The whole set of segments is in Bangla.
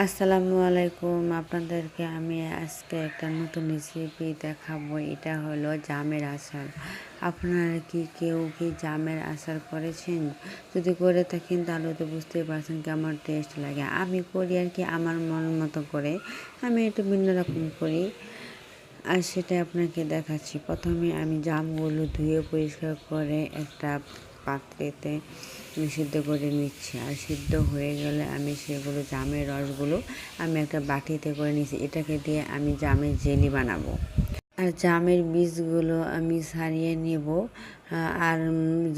আসসালামু আলাইকুম। আপনাদেরকে আমি আজকে একটা নতুন রেসিপি দেখাবো। এটা হলো জামের আচার। আপনারা কি কেউ কি জামের আচার করেছেন? যদি করে থাকেন তাহলে তো বুঝতেই পারছেন কেমন টেস্ট লাগে। আমি করি আর কি আমার মন মতো করে। আমি একটু ভিন্ন রকম করি। আর সেটা আপনাকে দেখাচ্ছি। প্রথমে আমি জামগুলো ধুয়ে পরিষ্কার করে একটা পাত্রেতে সিদ্ধ করে নিচ্ছি। আর সিদ্ধ হয়ে গেলে আমি সেগুলো জামের রসগুলো আমি একটা বাটিতে করে নিচ্ছি এটাকে দিয়ে আমি জামের জেলি বানাবো। আর জামের বীজগুলো আমি সারিয়ে নেব। আর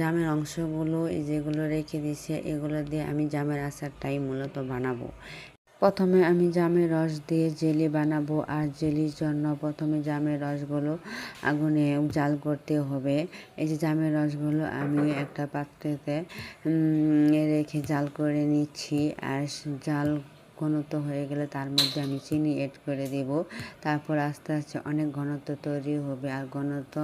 জামের অংশগুলো যেগুলো রেখে দিয়েছি, এগুলো দিয়ে আমি জামের আচারটাই মূলত বানাবো। প্রথমে আমি জামের রস দিয়ে জেলি বানাবো আর জেলির জন্য প্রথমে জামের রসগুলো আগুনে জাল করতে হবে। এই যে জামের রসগুলো আমি একটা পাত্রেতে রেখে জাল করে নিচ্ছি আর জাল ঘনত্ব হয়ে গেলে তার মধ্যে আমি চিনি এড করে দেব। তারপর আস্তে আস্তে অনেক ঘনত্ব তৈরি হবে আর ঘনত্ব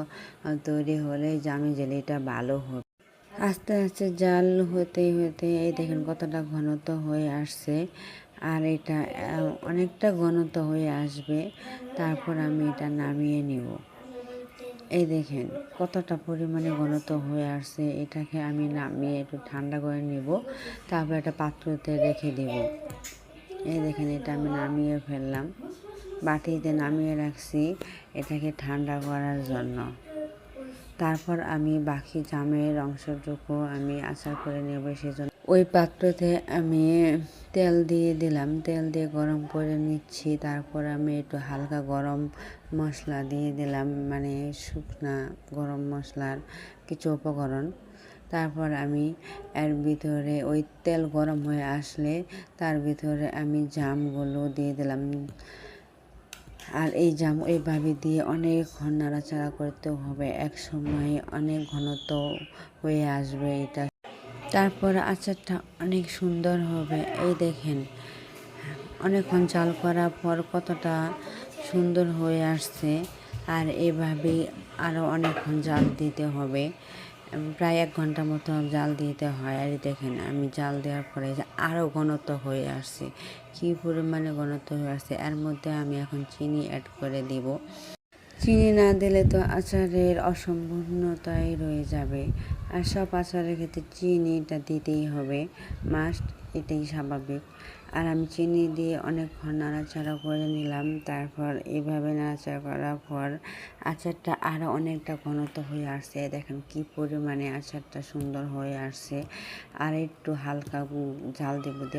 তৈরি হলে জামি জেলিটা ভালো হবে। আস্তে আস্তে জাল হতে হতে এই দেখেন কতটা ঘনত্ব হয়ে আসছে। আর এটা অনেকটা ঘনত্ব হয়ে আসবে। তারপর আমি এটা নামিয়ে নিব। এই দেখেন, কতটা পরিমাণে ঘনত্ব হয়ে আসছে। এটাকে আমি নামিয়ে একটু ঠান্ডা করে নেব। তারপর একটা পাত্রতে রেখে দেব। এই দেখেন, এটা আমি নামিয়ে ফেললাম। বাটিতে নামিয়ে রাখছি এটাকে ঠান্ডা করার জন্য। তারপর আমি বাকি জামের অংশটুকু আমি আচার করে নেব, সেজন্য ওই পাত্রতে আমি তেল দিয়ে দিলাম। তেল দিয়ে গরম করে নিচ্ছি। তারপর আমি একটু হালকা গরম মশলা দিয়ে দিলাম মানে শুকনা গরম মশলার কিছু উপকরণ। তারপর আমি এর ভিতরে ওই তেল গরম হয়ে আসলে তার ভিতরে আমি জামগুলো দিয়ে দিলাম। আর এই জাম এইভাবে দিয়ে অনেকক্ষণ নাড়াচাড়া করতে হবে। এক সময় অনেক ঘনত্ব হয়ে আসবে এটা। তারপর আচারটা অনেক সুন্দর হবে, এই দেখেন। অনেকক্ষণ চাল করার পর কতটা সুন্দর হয়ে আসছে, আর এভাবেই আরও অনেকক্ষণ জাল দিতে হবে। প্রায় এক ঘণ্টা মতো জাল দিতে হয়, আর দেখেন আমি জাল দেওয়ার পরে আরও ঘনত্ব হয়ে আসছে। কী পরিমাণে ঘনত্ব হয়ে আসছে, এর মধ্যে আমি এখন চিনি অ্যাড করে দিব। চিনি না দিলে তো আচারের অসম্পূর্ণতাই রয়ে যাবে। আর সব আচারের ক্ষেত্রে চিনিটা দিতেই হবে। মাস্ট এটাই স্বাভাবিক। আর আমি চিনি দিয়ে অনেকক্ষণ নাড়াচাড়া করে নিলাম। তারপর এভাবে নাড়াচাড়া করার পর আচারটা আরও অনেকটা ঘনত্ব হয়ে আসছে। দেখেন কি পরিমাণে আচারটা সুন্দর হয়ে আসছে। আর একটু হালকা জাল দেবো দেওয়ার